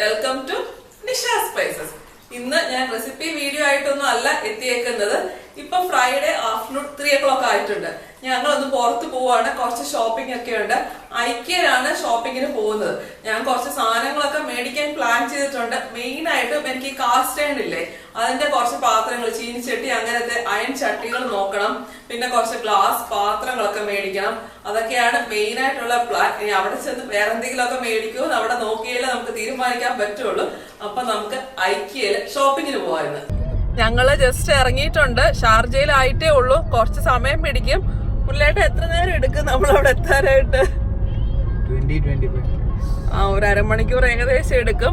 Welcome to Nisha spices ഇന്ന് ഞാൻ recipe video ആയിട്ടൊന്നും അല്ല എത്തിയേക്കുന്നത്. ഇപ്പൊ Friday afternoon three o'clock ആയിട്ടുണ്ട്. ഞങ്ങളൊന്ന് പുറത്ത് പോവാണ്. കുറച്ച് ഷോപ്പിംഗ് ഒക്കെ ഉണ്ട്. ഐക്യയിലാണ് ഷോപ്പിങ്ങിന് പോകുന്നത്. ഞാൻ കുറച്ച് സാധനങ്ങളൊക്കെ മേടിക്കാൻ പ്ലാൻ ചെയ്തിട്ടുണ്ട്. മെയിൻ ആയിട്ടും എനിക്ക് കാസ്റ്റ് ഇല്ലേ? അതിന്റെ കുറച്ച് പാത്രങ്ങൾ ചീനിച്ചട്ടി അങ്ങനത്തെ അയൺ ചട്ടികൾ നോക്കണം. പിന്നെ കുറച്ച് ഗ്ലാസ് പാത്രങ്ങളൊക്കെ മേടിക്കണം. അതൊക്കെയാണ് മെയിൻ ആയിട്ടുള്ള പ്ലാൻ ഇനി അവിടെ ചെന്ന് വേറെ എന്തെങ്കിലുമൊക്കെ മേടിക്കുമോ അവിടെ നോക്കിയാലേ നമുക്ക് തീരുമാനിക്കാൻ പറ്റുള്ളൂ. അപ്പൊ നമുക്ക് ഐക്യയിൽ ഷോപ്പിങ്ങിന് പോവായിരുന്നു ഞങ്ങൾ ജസ്റ്റ് ഇറങ്ങിയിട്ടുണ്ട്. ഷാർജയിലായിട്ടേ ഉള്ളൂ. കുറച്ച് സമയം പിടിക്കും. പുള്ളിയായിട്ട് എത്ര നേരം എടുക്കും നമ്മൾ അവിടെ എത്താനായിട്ട് ആ ഒരു അരമണിക്കൂർ ഏകദേശം എടുക്കും.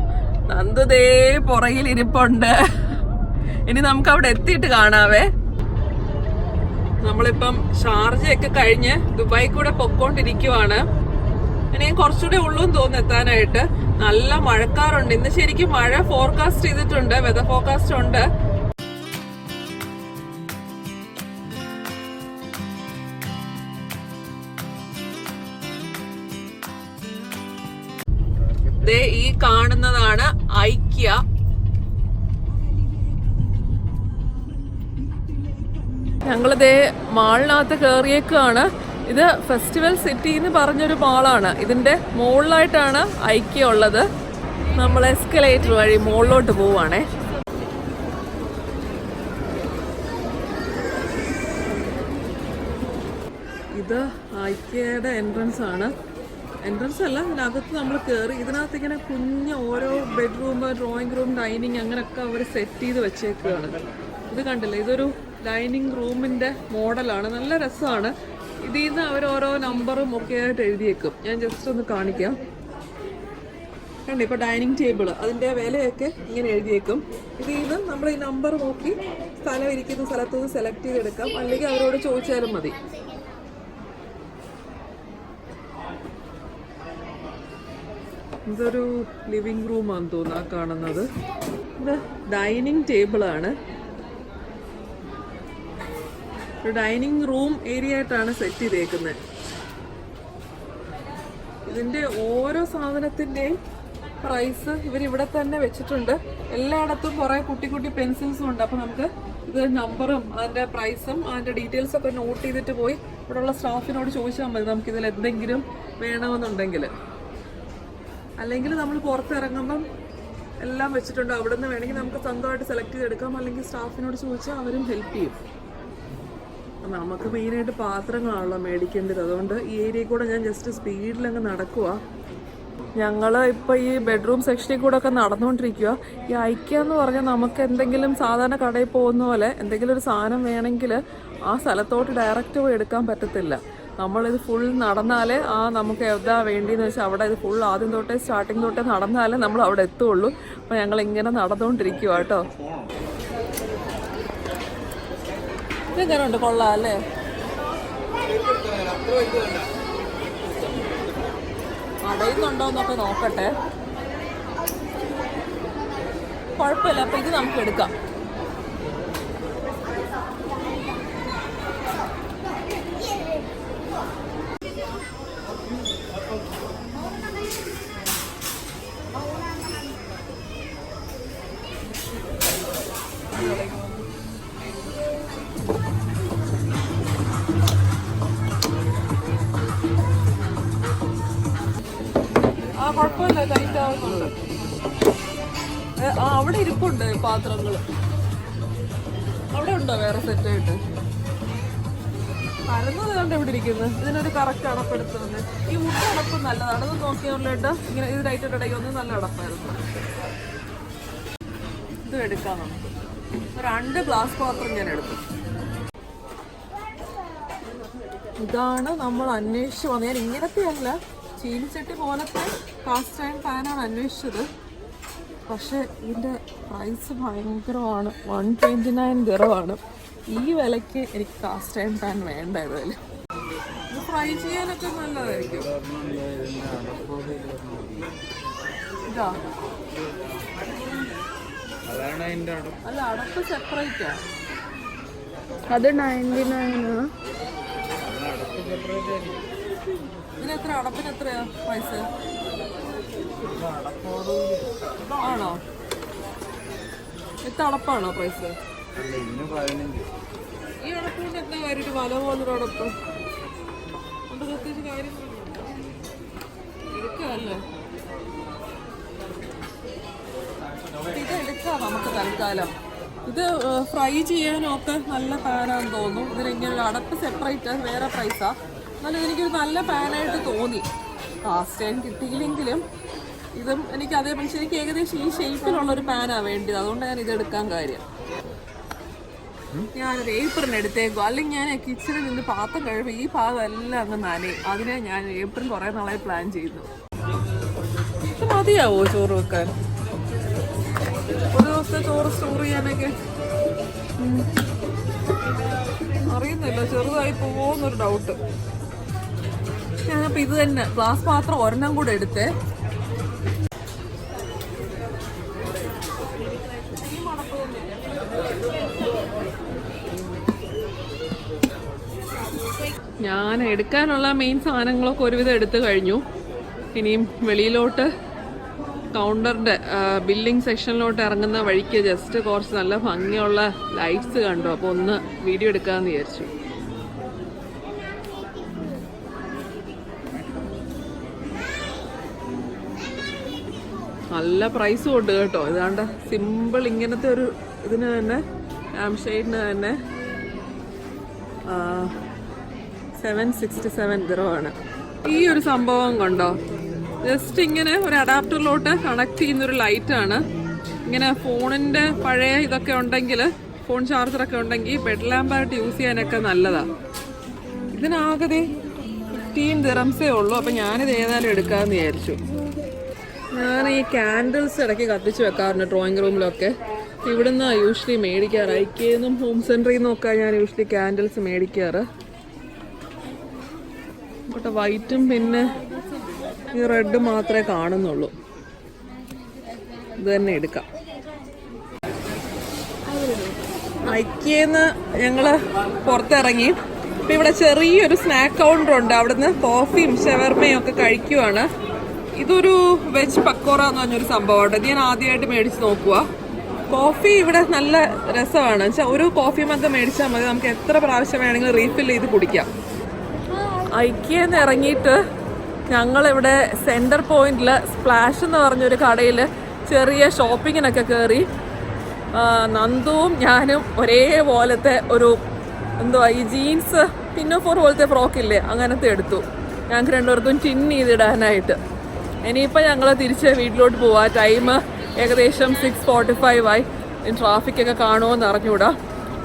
നന്ദുദേ പുറകിൽ ഇരിപ്പുണ്ട് ഇനി നമുക്ക് അവിടെ എത്തിയിട്ട് കാണാവേ. നമ്മളിപ്പം ഷാർജയൊക്കെ കഴിഞ്ഞ് ദുബായി കൂടെ പൊക്കോണ്ടിരിക്കുവാണ്. ഇനി കുറച്ചുകൂടെ ഉള്ളൂന്ന് തോന്നുന്നു എത്താനായിട്ട്. നല്ല മഴക്കാറുണ്ട്. ഇന്ന് ശരിക്കും മഴ ഫോർകാസ്റ്റ് ചെയ്തിട്ടുണ്ട്. വെതർ ഫോർകാസ്റ്റ് ഉണ്ട്. ദേ ഈ കാണുന്നതാണ് ഐക്യ. ഞങ്ങളിതേ മാളിനകത്ത് കയറിയേക്കാണ് ഇത് ഫെസ്റ്റിവൽ സിറ്റി എന്ന് പറഞ്ഞൊരു മാളാണ്. ഇതിന്റെ മുകളിലായിട്ടാണ് ഐക്യ ഉള്ളത് നമ്മൾ എസ്കലേറ്റർ വഴി മുകളിലോട്ട് പോവാണേ ഇത് ഐക്യയുടെ എൻട്രൻസ് ആണ്. എൻട്രൻസ് അല്ല ഇതിനകത്ത് നമ്മൾ കയറി ഇതിനകത്ത് ഇങ്ങനെ കുഞ്ഞ് ഓരോ ബെഡ്റൂം ഡ്രോയിങ് റൂം ഡൈനിങ് അങ്ങനെയൊക്കെ അവർ സെറ്റ് ചെയ്ത് വെച്ചേക്കുകയാണ് ഇത് കണ്ടില്ലേ? ഇതൊരു ഡൈനിങ് റൂമിന്റെ മോഡലാണ് നല്ല രസമാണ്. ഇതിൽ നിന്ന് അവർ ഓരോ നമ്പറും ഒക്കെ ആയിട്ട് എഴുതിയേക്കും. ഞാൻ ജസ്റ്റ് ഒന്ന് കാണിക്കാം. കണ്ടു? ഇപ്പോൾ ഡൈനിങ് ടേബിൾ അതിന്റെ വിലയൊക്കെ ഇങ്ങനെ എഴുതിയേക്കും. ഇതിൽ നിന്ന് നമ്മൾ ഈ നമ്പർ നോക്കി സ്ഥലം ഇരിക്കുന്ന സ്ഥലത്ത് നിന്ന് സെലക്ട് ചെയ്തെടുക്കാം. അല്ലെങ്കിൽ അവരോട് ചോദിച്ചാലും മതി. ഇതൊരു ലിവിംഗ് റൂമാണെന്ന് തോന്നാ കാണുന്നത്. ഇത് ഡൈനിങ് ടേബിളാണ്. ഒരു ഡൈനിങ് റൂം ഏരിയ ആയിട്ടാണ് സെറ്റ് ചെയ്തേക്കുന്നത് ഇതിന്റെ ഓരോ സാധനത്തിന്റെയും പ്രൈസ് ഇവരിവിടെ തന്നെ വെച്ചിട്ടുണ്ട്. എല്ലായിടത്തും കുറേ കുട്ടി കുട്ടി പെൻസിൽസും ഉണ്ട്. അപ്പോൾ നമുക്ക് ഇത് നമ്പറും അതിന്റെ പ്രൈസും അതിന്റെ ഡീറ്റെയിൽസ് ഒക്കെ നോട്ട് ചെയ്തിട്ട് പോയി ഇവിടെയുള്ള സ്റ്റാഫിനോട് ചോദിച്ചാൽ മതി. നമുക്കിതിൽ എന്തെങ്കിലും വേണമെന്നുണ്ടെങ്കിൽ അല്ലെങ്കിൽ നമ്മൾ പുറത്തിറങ്ങുമ്പം എല്ലാം വെച്ചിട്ടുണ്ട്. അവിടെ നിന്ന് വേണമെങ്കിൽ നമുക്ക് സ്വന്തമായിട്ട് സെലക്ട് ചെയ്തെടുക്കാം. അല്ലെങ്കിൽ സ്റ്റാഫിനോട് ചോദിച്ചാൽ അവരും ഹെൽപ്പ് ചെയ്യും. നമുക്ക് മെയിനായിട്ട് പാത്രങ്ങളാണല്ലോ മേടിക്കേണ്ടത്. അതുകൊണ്ട് ഈ ഏരിയയിൽ കൂടെ ഞാൻ ജസ്റ്റ് സ്പീഡിലങ്ങ് നടക്കുക ഞങ്ങൾ ഇപ്പോൾ ഈ ബെഡ്റൂം സെക്ഷനിൽ കൂടെ ഒക്കെ നടന്നുകൊണ്ടിരിക്കുക ഈ ഐക്യ എന്ന് പറഞ്ഞാൽ നമുക്ക് എന്തെങ്കിലും സാധാരണ കടയിൽ പോകുന്ന പോലെ എന്തെങ്കിലും ഒരു സാധനം വേണമെങ്കിൽ ആ സ്ഥലത്തോട്ട് ഡയറക്റ്റ് പോയി എടുക്കാൻ പറ്റത്തില്ല. നമ്മളിത് ഫുൾ നടന്നാലേ ആ നമുക്ക് എവിടാ വേണ്ടിയെന്ന് വെച്ചാൽ അവിടെ ഇത് ഫുൾ ആദ്യം തൊട്ടേ സ്റ്റാർട്ടിങ് തൊട്ടേ നടന്നാലേ നമ്മൾ അവിടെ എത്തുള്ളൂ. അപ്പോൾ ഞങ്ങൾ ഇങ്ങനെ നടന്നുകൊണ്ടിരിക്കുക കേട്ടോ ഇതെങ്ങനെയുണ്ട് കൊള്ളാം അല്ലേ? അടയുന്നുണ്ടോ എന്നൊക്കെ നോക്കട്ടെ. കുഴപ്പമില്ല അപ്പം ഇത് നമുക്ക് എടുക്കാം. അവിടെ ഇരിപ്പുണ്ട് പാത്രങ്ങൾ. അവിടെ ഉണ്ടോ വേറെ സെറ്റ് ആയിട്ട്? പരന്നത് കണ്ട് ഇവിടെ ഇരിക്കുന്നത്. ഇതിനൊരു കറക്റ്റ് അടപ്പെടുത്തുന്നത്. ഈ മുട്ട അടപ്പ് നല്ലതാണ്. അത് നോക്കിയോണ്ട് ഇങ്ങനെ ഇത് ലൈറ്റ് ഇടയ്ക്കൊന്ന് നല്ല അടപ്പായിരുന്നു. ഇത് എടുക്കാം നമുക്ക്. രണ്ട് ഗ്ലാസ് പാത്രം ഞാൻ എടുത്തു. ഇതാണ് നമ്മൾ അന്വേഷിച്ച് വന്നത്. ഞാൻ ഇങ്ങനത്തെ അല്ല ചീനിച്ചട്ടി പോലത്തെ കാസ്റ്റ് അയൺ പാനാണ് അന്വേഷിച്ചത്. പക്ഷേ ഇതിന്റെ പ്രൈസ് ഭയങ്കരമാണ്. വൺ ട്വന്റി നയൻ ദിറവാണ്. ഈ വിലയ്ക്ക് എനിക്ക് കാസ്റ്റ് അയൺ പാൻ വേണ്ട ഇതിൽ ഇത് ഫ്രൈ ചെയ്യാനൊക്കെ നല്ലതായിരിക്കും. ഇതാ. അല്ല അടപ്പ് സെപ്പറേറ്റാ? അത് നയന്റി നയനാ. ഇതിന് എത്ര? അടപ്പിന് എത്രയാ പൈസ ആണോ? എത്ര അടപ്പാണോ പ്രൈസ് ഈ അടപ്പുകൊണ്ട് എന്താ കാര്യം? വല പോലൊരു അടപ്പ്. കൊണ്ട് പ്രത്യേകിച്ച് കാര്യം? എടുക്കാല്ലേ? ഇത് എടുക്കാം നമുക്ക് തൽക്കാലം. ഇത് ഫ്രൈ ചെയ്യാനൊക്കെ നല്ല പാനാന്ന് തോന്നുന്നു. ഇതിനെങ്ങനെ അടപ്പ് സെപ്പറേറ്റ് വേറെ പ്രൈസാ എന്നാലും എനിക്കൊരു നല്ല പാനായിട്ട് തോന്നി. കാസ്റ്റ് ടൈം കിട്ടിയില്ലെങ്കിലും ഇതും എനിക്ക് അതേ പക്ഷേ എനിക്ക് ഏകദേശം ഈ ഷേപ്പിലുള്ള ഒരു പാനാണ് വേണ്ടത് അതുകൊണ്ട് ഞാൻ ഇത് എടുക്കാൻ കാര്യം. ഞാനൊരു ഏപ്രിൽ എടുത്തേക്കും അല്ലെങ്കിൽ ഞാൻ കിച്ചണിൽ നിന്ന് പാത്രം കഴിവ് ഈ പാത്രം എല്ലാം അങ്ങ് നനയും. അതിനെ ഞാൻ ഏപ്രിൽ കുറേ നാളായി പ്ലാൻ ചെയ്യുന്നു. ഇത് മതിയാവോ ചോറ് വെക്കാൻ? ഒരു ദിവസത്തെ ചോറ് സ്റ്റോർ ചെയ്യാനൊക്കെ? അറിയുന്നില്ല. ചെറുതായി പോവോന്നൊരു ഡൗട്ട് ഞാനപ്പോൾ ഇത് തന്നെ. ഗ്ലാസ് പാത്രം ഒരെണ്ണം കൂടെ എടുത്ത്. ഞാൻ എടുക്കാനുള്ള മെയിൻ സാധനങ്ങളൊക്കെ ഒരുവിധം എടുത്തു കഴിഞ്ഞു. ഇനിയും വെളിയിലോട്ട് കൗണ്ടറിന്റെ ബില്ലിംഗ് സെക്ഷനിലോട്ട് ഇറങ്ങുന്ന വഴിക്ക് ജസ്റ്റ് കുറച്ച് നല്ല ഭംഗിയുള്ള ലൈറ്റ്സ് കണ്ടു. അപ്പോൾ ഒന്ന് വീഡിയോ എടുക്കാമെന്ന് വിചാരിച്ചു. നല്ല പ്രൈസും ഉണ്ട് കേട്ടോ. ഇതാണ്ട് സിമ്പിൾ ഇങ്ങനത്തെ ഒരു ഇതിന് തന്നെ ഷെയ്ഡിന് തന്നെ സെവൻ സിക്സ്റ്റി സെവൻ ആണ്. ഈ ഒരു സംഭവം കണ്ടോ? ജസ്റ്റ് ഇങ്ങനെ ഒരു അഡാപ്റ്ററിലോട്ട് കണക്ട് ചെയ്യുന്ന ഒരു ലൈറ്റാണ് ഇങ്ങനെ ഫോണിന്റെ പഴയ ഇതൊക്കെ ഉണ്ടെങ്കിൽ ഫോൺ ചാർജറൊക്കെ ഉണ്ടെങ്കിൽ ബെഡ് ലാമ്പായിട്ട് യൂസ് ചെയ്യാനൊക്കെ നല്ലതാണ് ഇതിനാകെ ഫിഫ്റ്റീൻ ദിറംസേ ഉള്ളൂ. അപ്പം ഞാനിത് ഏതായാലും എടുക്കാമെന്ന് വിചാരിച്ചു. ഞാൻ ഈ ക്യാൻഡിൽസ് ഇടയ്ക്ക് കത്തിച്ച് വെക്കാറുണ്ട് ഡ്രോയിങ് റൂമിലൊക്കെ ഇവിടുന്ന് യൂഷ്വലി മേടിക്കാറ്. ഐക്കേന്നും ഹോം സെന്ററിൽ നിന്നൊക്കെ ഞാൻ യൂഷ്വലി ക്യാൻഡിൽസ് മേടിക്കാറ്. ഇവിടെ വൈറ്റും പിന്നെ ഈ റെഡ് മാത്രമേ കാണുന്നുള്ളൂ. ഇത് തന്നെ എടുക്കാം. ഐക്കേന്ന് ഞങ്ങൾ പുറത്തിറങ്ങി. ഇപ്പം ഇവിടെ ചെറിയൊരു സ്നാക്ക് കൗണ്ടർ ഉണ്ട്. അവിടുന്ന് കോഫിയും ഷവർമയും ഒക്കെ കഴിക്കുവാണ്. ഇതൊരു വെജ് പക്കോറ എന്ന് പറഞ്ഞൊരു സംഭവമാണ്. ഇത് ഞാൻ ആദ്യമായിട്ട് മേടിച്ച് നോക്കുക കോഫി ഇവിടെ നല്ല രസമാണ്. വെച്ചാൽ ഒരു കോഫി മഗ് മേടിച്ചാൽ മതി. നമുക്ക് എത്ര പ്രാവശ്യം വേണമെങ്കിലും റീഫിൽ ചെയ്ത് കുടിക്കാം. ഐക്യെന്ന് ഇറങ്ങിയിട്ട് ഞങ്ങളിവിടെ സെന്റർ പോയിന്റിൽ സ്പ്ലാഷ് എന്ന് പറഞ്ഞൊരു കടയിൽ ചെറിയ ഷോപ്പിങ്ങിനൊക്കെ കയറി നന്ദുവും ഞാനും ഒരേപോലത്തെ ഒരു എന്തുവാ ഈ ജീൻസ് പിന്നോ ഫോർ പോലത്തെ ഫ്രോക്കില്ലേ അങ്ങനത്തെ എടുത്തു. ഞങ്ങൾക്ക് രണ്ടുപേർക്കും ടിൻ ചെയ്തിടാനായിട്ട് ഇനിയിപ്പോൾ ഞങ്ങൾ തിരിച്ച് വീട്ടിലോട്ട് പോവാ. ടൈം ഏകദേശം സിക്സ് ഫോർട്ടി ഫൈവ് ആയി ട്രാഫിക്കൊക്കെ കാണുമോയെന്ന് അറിഞ്ഞുകൂടാ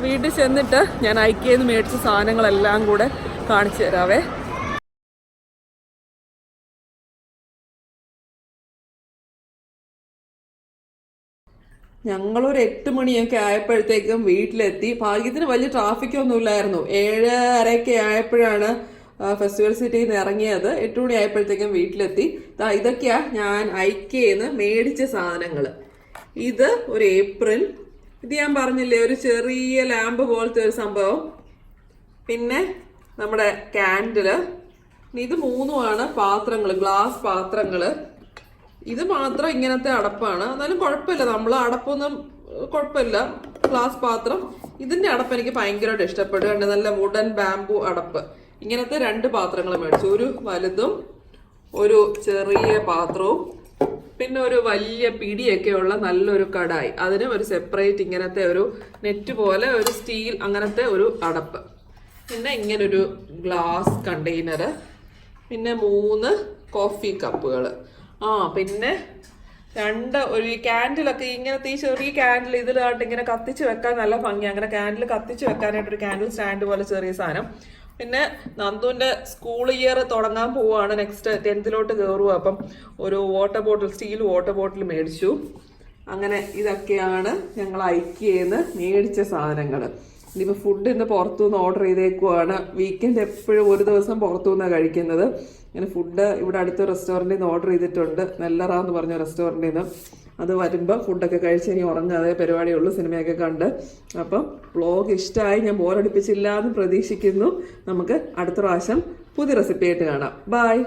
വീട്ടിൽ ചെന്നിട്ട് ഞാൻ ഐക്യന്ന് മേടിച്ച സാധനങ്ങളെല്ലാം കൂടെ കാണിച്ചു തരാവേ. ഞങ്ങളൊരു എട്ട് മണിയൊക്കെ ആയപ്പോഴത്തേക്കും വീട്ടിലെത്തി. ഭാഗ്യത്തിന് വലിയ ട്രാഫിക് ഒന്നും ഇല്ലായിരുന്നു ഏഴരയൊക്കെ ആയപ്പോഴാണ് ഫെസ്റ്റിവൽ സിറ്റിയിൽ നിന്ന് ഇറങ്ങിയത് എട്ട് മണി ആയപ്പോഴത്തേക്കും വീട്ടിലെത്തി. ഇതൊക്കെയാ ഞാൻ ഐക്കേന്ന് മേടിച്ച സാധനങ്ങൾ ഇത് ഒരു ഏപ്രിൽ. ഇത് ഞാൻ പറഞ്ഞില്ലേ ഒരു ചെറിയ ലാമ്പ് പോലത്തെ ഒരു സംഭവം. പിന്നെ നമ്മുടെ ക്യാൻഡിൽ ഇത് മൂന്നുമാണ് പാത്രങ്ങൾ ഗ്ലാസ് പാത്രങ്ങൾ ഇത് മാത്രം ഇങ്ങനത്തെ അടപ്പാണ്. എന്നാലും കുഴപ്പമില്ല നമ്മൾ അടപ്പൊന്നും കുഴപ്പമില്ല. ഗ്ലാസ് പാത്രം. ഇതിന്റെ അടപ്പ് എനിക്ക് ഭയങ്കരമായിട്ട് ഇഷ്ടപ്പെടുകയാണ് നല്ല വുഡൻ ബാംബു അടപ്പ്. ഇങ്ങനത്തെ രണ്ട് പാത്രങ്ങൾ മേടിച്ചു. ഒരു വലുതും ഒരു ചെറിയ പാത്രവും പിന്നെ ഒരു വലിയ പിടിയൊക്കെയുള്ള നല്ലൊരു കടായി. അതിന് ഒരു സെപ്പറേറ്റ് ഇങ്ങനത്തെ ഒരു നെറ്റ് പോലെ ഒരു സ്റ്റീൽ അങ്ങനത്തെ ഒരു അടപ്പ്. പിന്നെ ഇങ്ങനൊരു ഗ്ലാസ് കണ്ടെയ്നർ പിന്നെ മൂന്ന് കോഫി കപ്പുകൾ ആ പിന്നെ രണ്ട് ഒരു ക്യാൻഡിലൊക്കെ ഇങ്ങനത്തെ ഈ ചെറിയ ക്യാൻഡിൽ ഇതിലായിട്ട് ഇങ്ങനെ കത്തിച്ച് വെക്കാൻ നല്ല ഭംഗി അങ്ങനെ ക്യാൻഡിൽ കത്തിച്ച് വെക്കാനായിട്ട് ഒരു ക്യാൻഡിൽ സ്റ്റാൻഡ് പോലെ ചെറിയ സാധനം. പിന്നെ നന്ദുവിന്റെ സ്കൂൾ ഇയർ തുടങ്ങാൻ പോവുകയാണ് നെക്സ്റ്റ് ടെൻത്തിലോട്ട് കയറുക അപ്പം ഒരു water bottle steel water bottle മേടിച്ചു. അങ്ങനെ ഇതൊക്കെയാണ് ഞങ്ങൾ ഐക്യേന്ന് മേടിച്ച സാധനങ്ങൾ ഇനിയിപ്പോൾ ഫുഡ് ഇന്ന് പുറത്തുനിന്ന് ഓർഡർ ചെയ്തേക്കുവാണ്. വീക്കെൻഡ് എപ്പോഴും ഒരു ദിവസം പുറത്തുനിന്നാണ് കഴിക്കുന്നത്. ഇങ്ങനെ ഫുഡ് ഇവിടെ അടുത്ത റെസ്റ്റോറന്റിൽ നിന്ന് ഓർഡർ ചെയ്തിട്ടുണ്ട്. നെല്ലറ എന്ന് പറഞ്ഞ റെസ്റ്റോറന്റിൽ നിന്ന്. അത് വരുമ്പോൾ ഫുഡൊക്കെ കഴിച്ച് ഇനി ഉറങ്ങാതെ പരിപാടിയുള്ളൂ സിനിമയൊക്കെ കണ്ട്. അപ്പം വ്ളോഗ് ഇഷ്ടമായി ഞാൻ ബോറടിപ്പിച്ചില്ല എന്ന് പ്രതീക്ഷിക്കുന്നു. നമുക്ക് അടുത്ത പ്രാവശ്യം പുതിയ റെസിപ്പി ആയിട്ട് കാണാം. ബായ്